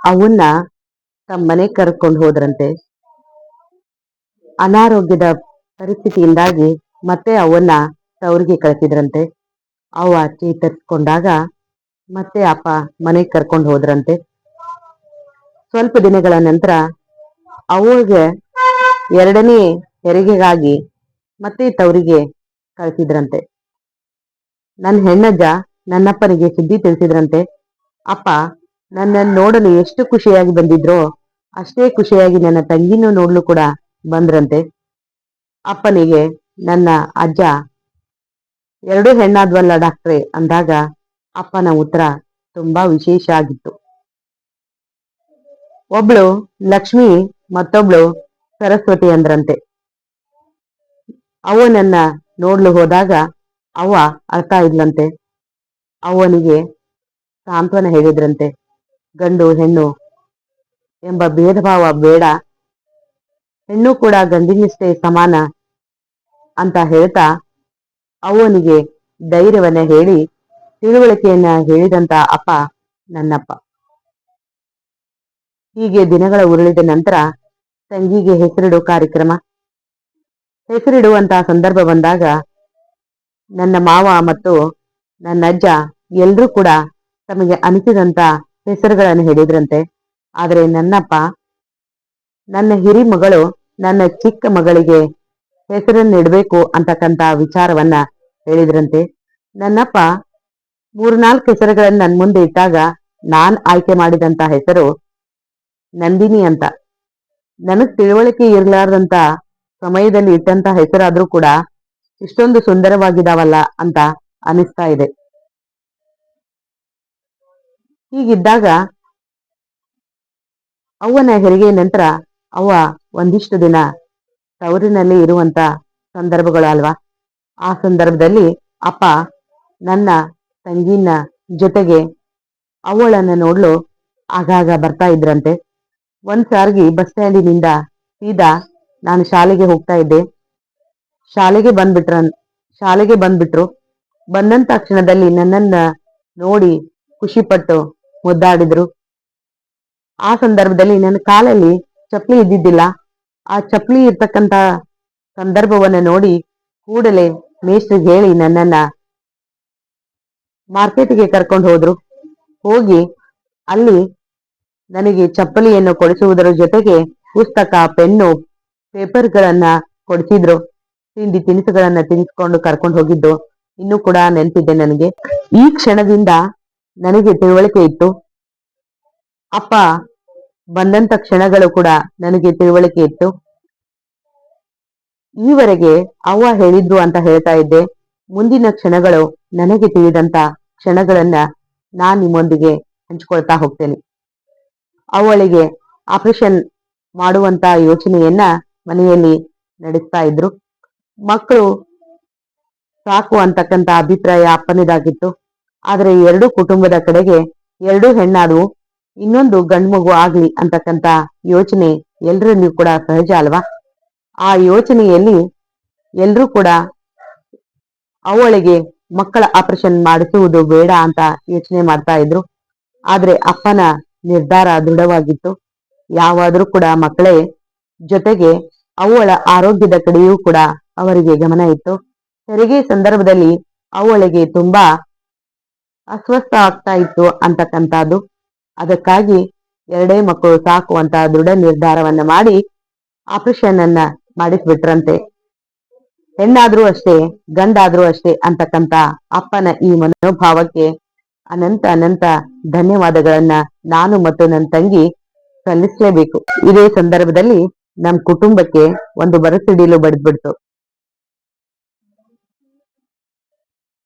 ಅವನ್ನ ತಮ್ಮ ಮನೆ ಕರ್ಕೊಂಡು ಹೋದ್ರಂತೆ. ಅನಾರೋಗ್ಯದ ಪರಿಸ್ಥಿತಿಯಿಂದಾಗಿ ಮತ್ತೆ ಅವನ್ನ ತವರಿಗೆ ಕಳಿಸಿದ್ರಂತೆ ಅವ ಚೇತರಿಸ್ಕೊಂಡಾಗ ಮತ್ತೆ ಅಪ್ಪ ಮನೆಗೆ ಕರ್ಕೊಂಡು ಹೋದ್ರಂತೆ. ಸ್ವಲ್ಪ ದಿನಗಳ ನಂತರ ಅವಳಿಗೆ ಎರಡನೇ ಹೆರಿಗೆಗಾಗಿ ಮತ್ತೆ ತವರಿಗೆ ಕಳಿಸಿದ್ರಂತೆ ನನ್ನ ಹೆಣ್ಣಜ್ಜ ನನ್ನಪ್ಪನಿಗೆ ಸುದ್ದಿ ತಿಳಿಸಿದ್ರಂತೆ. ಅಪ್ಪ ನನ್ನ ನೋಡಲು ಎಷ್ಟು ಖುಷಿಯಾಗಿ ಬಂದಿದ್ರೋ ಅಷ್ಟೇ ಖುಷಿಯಾಗಿ ನನ್ನ ತಂಗಿನೂ ನೋಡಲು ಕೂಡ ಬಂದ್ರಂತೆ. ಅಪ್ಪನಿಗೆ ನನ್ನ ಅಜ್ಜ, ಎರಡು ಹೆಣ್ಣಾದ್ವಲ್ಲ ಡಾಕ್ಟ್ರೆ ಅಂದಾಗ ಅಪ್ಪನ ಉತ್ತರ ತುಂಬಾ ವಿಶೇಷ ಆಗಿತ್ತು. ಒಬ್ಳು ಲಕ್ಷ್ಮಿ, ಮತ್ತೊಬ್ಳು ಸರಸ್ವತಿ ಅಂದ್ರಂತೆ. ಅವನನ್ನ ನೋಡ್ಲು ಹೋದಾಗ ಅವ್ವ ಅರ್ಥ ಇದ್ಲಂತೆ. ಅವನಿಗೆ ಸಾಂತ್ವನ ಹೇಳಿದ್ರಂತೆ. ಗಂಡು, ಹೆಣ್ಣು ಎಂಬ ಭೇದ ಭಾವ ಬೇಡ. ಹೆಣ್ಣು ಕೂಡ ಗಂಡಿನಷ್ಟೇ ಸಮಾನ ಅಂತ ಹೇಳ್ತಾ ಅವನಿಗೆ ಧೈರ್ಯವನ್ನ ಹೇಳಿ ತಿಳುವಳಿಕೆಯನ್ನ ಹೇಳಿದಂತ ಅಪ್ಪ ನನ್ನಪ್ಪ. ಹೀಗೆ ದಿನಗಳ ಉರುಳಿದ ನಂತರ ತಂಗಿಗೆ ಹೆಸರಿಡು ಕಾರ್ಯಕ್ರಮ. ಹೆಸರಿಡುವಂತಹ ಸಂದರ್ಭ ಬಂದಾಗ ನನ್ನ ಮಾವ ಮತ್ತು ನನ್ನ ಅಜ್ಜ ಎಲ್ಲರೂ ಕೂಡ ತಮಗೆ ಅನಿಸಿದಂತ ಹೆಸರುಗಳನ್ನು ಹೇಳಿದ್ರಂತೆ. ಆದರೆ ನನ್ನಪ್ಪ, ನನ್ನ ಹಿರಿ ಮಗಳು, ನನ್ನ ಚಿಕ್ಕ ಮಗಳಿಗೆ ಹೆಸರನ್ನು ಇಡಬೇಕು ಅಂತಕ್ಕಂಥ ವಿಚಾರವನ್ನ ಹೇಳಿದ್ರಂತೆ. ನನ್ನಪ್ಪ ಮೂರ್ನಾಲ್ಕು ಹೆಸರುಗಳನ್ನು ನನ್ನ ಮುಂದೆ ಇಟ್ಟಾಗ ನಾನ್ ಆಯ್ಕೆ ಮಾಡಿದಂತ ಹೆಸರು ನಂದಿನಿ ಅಂತ. ನನಗ್ ತಿಳುವಳಿಕೆ ಇರಲಾರ್ದಂಥ ಸಮಯದಲ್ಲಿ ಇಟ್ಟಂತ ಹೆಸರಾದ್ರೂ ಕೂಡ ಇಷ್ಟೊಂದು ಸುಂದರವಾಗಿದಾವಲ್ಲ ಅಂತ ಅನಿಸ್ತಾ ಇದೆ. ಹೀಗಿದ್ದಾಗ ಅವ್ವನ ಹೆರಿಗೆ ನಂತರ ಅವ್ವ ಒಂದಿಷ್ಟು ದಿನ ತವರಿನಲ್ಲಿ ಇರುವಂತ ಸಂದರ್ಭಗಳು ಅಲ್ವಾ ಆ ಸಂದರ್ಭದಲ್ಲಿ ಅಪ್ಪ ನನ್ನ ತಂಗಿನ ಜೊತೆಗೆ ಅವಳನ್ನು ನೋಡಲು ಆಗಾಗ ಬರ್ತಾ ಇದ್ರಂತೆ. ಒಂದ್ ಸಾರಿಗೆ ಬಸ್ ಸ್ಟ್ಯಾಂಡಿನಿಂದ ಸೀದಾ ನಾನು ಶಾಲೆಗೆ ಹೋಗ್ತಾ ಇದ್ದೆ. ಶಾಲೆಗೆ ಬಂದ್ಬಿಟ್ರ ಶಾಲೆಗೆ ಬಂದ್ಬಿಟ್ರು. ಬಂದಂತ ಕ್ಷಣದಲ್ಲಿ ನನ್ನನ್ನ ನೋಡಿ ಖುಷಿಪಟ್ಟು ಮುದ್ದಾಡಿದ್ರು ಆ ಸಂದರ್ಭದಲ್ಲಿ ನನ್ನ ಕಾಲಲ್ಲಿ ಚಪ್ಪಲಿ ಇದ್ದಿದ್ದಿಲ್ಲ. ಆ ಚಪ್ಪಲಿ ಇರ್ತಕ್ಕಂತ ಸಂದರ್ಭವನ್ನ ನೋಡಿ ಕೂಡಲೇ ಮೇಷ್ಟ್ರಿಗೆ ಹೇಳಿ ನನ್ನನ್ನ ಮಾರ್ಕೆಟ್ಗೆ ಕರ್ಕೊಂಡು ಹೋದ್ರು. ಹೋಗಿ ಅಲ್ಲಿ ನನಗೆ ಚಪ್ಪಲಿಯನ್ನು ಕೊಡಿಸುವುದರ ಜೊತೆಗೆ ಪುಸ್ತಕ, ಪೆನ್ನು, ಪೇಪರ್ಗಳನ್ನ ಕೊಡಿಸಿದ್ರು. ತಿಂಡಿ ತಿನಿಸುಗಳನ್ನ ತಿನ್ನಿಸ್ಕೊಂಡು ಕರ್ಕೊಂಡು ಹೋಗಿದ್ದು. ಇನ್ನೂ ಕೂಡ ನೆನಪಿದೆ ನನಗೆ. ಈ ಕ್ಷಣದಿಂದ ನನಗೆ ತಿಳುವಳಿಕೆ ಇತ್ತು ಅಪ್ಪ, ಬಂದಂತ ಕ್ಷಣಗಳು ಕೂಡ ನನಗೆ ತಿಳುವಳಿಕೆ ಇತ್ತು ಈವರೆಗೆ ಅವ್ವ ಹೇಳಿದ್ರು ಅಂತ ಹೇಳ್ತಾ ಇದ್ದೆ. ಮುಂದಿನ ಕ್ಷಣಗಳು ನನಗೆ ತಿಳಿದಂತ ಕ್ಷಣಗಳನ್ನ ನಾ ನಿಮ್ಮೊಂದಿಗೆ ಹಂಚ್ಕೊಳ್ತಾ ಹೋಗ್ತೇನೆ. ಅವಳಿಗೆ ಆಪರೇಷನ್ ಮಾಡುವಂತ ಯೋಚನೆಯನ್ನ ಮನೆಯಲ್ಲಿ ನಡೆಸ್ತಾ ಇದ್ರು. ಮಕ್ಕಳು ಸಾಕು ಅಂತಕ್ಕಂತ ಅಭಿಪ್ರಾಯ ಅಪ್ಪನಿದಾಗಿತ್ತು. ಆದ್ರೆ ಎರಡು ಕುಟುಂಬದ ಕಡೆಗೆ ಎರಡು ಹೆಣ್ಣಾದವು ಇನ್ನೊಂದು ಗಂಡು ಮಗು ಆಗ್ಲಿ ಅಂತಕ್ಕಂತ ಯೋಚನೆ ನೀವು ಕೂಡ ಸಹಜ ಅಲ್ವಾ? ಆ ಯೋಚನೆಯಲ್ಲಿ ಎಲ್ರೂ ಕೂಡ ಅವಳಿಗೆ ಮಕ್ಕಳ ಆಪರೇಷನ್ ಮಾಡಿಸುವುದು ಬೇಡ ಅಂತ ಯೋಚನೆ ಮಾಡ್ತಾ ಇದ್ರು. ಆದ್ರೆ ಅಪ್ಪನ ನಿರ್ಧಾರ ದೃಢವಾಗಿತ್ತು. ಯಾವಾದ್ರೂ ಕೂಡ ಮಕ್ಕಳೇ ಜೊತೆಗೆ ಅವಳ ಆರೋಗ್ಯದ ಕಡೆಯೂ ಕೂಡ ಅವರಿಗೆ ಗಮನ ಇತ್ತು. ಹೆರಿಗೆ ಸಂದರ್ಭದಲ್ಲಿ ಅವಳಿಗೆ ತುಂಬಾ ಅಸ್ವಸ್ಥ ಆಗ್ತಾ ಇತ್ತು ಅಂತಕ್ಕಂಥದ್ದು. ಅದಕ್ಕಾಗಿ ಎರಡೇ ಮಕ್ಕಳು ಸಾಕು ಅಂತ ದೃಢ ನಿರ್ಧಾರವನ್ನ ಮಾಡಿ ಆಪರೇಷನ್ ಅನ್ನ ಮಾಡಿಸ್ಬಿಟ್ರಂತೆ. ಹೆಣ್ಣಾದ್ರೂ ಅಷ್ಟೇ, ಗಂಡಾದ್ರೂ ಅಷ್ಟೇ ಅಂತಕ್ಕಂತ ಅಪ್ಪನ ಈ ಮನೋಭಾವಕ್ಕೆ ಅನಂತ ಅನಂತ ಧನ್ಯವಾದಗಳನ್ನ ನಾನು ಮತ್ತು ನನ್ನ ತಂಗಿ ಸಲ್ಲಿಸಲೇಬೇಕು. ಇದೇ ಸಂದರ್ಭದಲ್ಲಿ ನಮ್ ಕುಟುಂಬಕ್ಕೆ ಒಂದು ಬರಸಿಡಿಲು ಬಡಿದ್ಬಿಡ್ತು.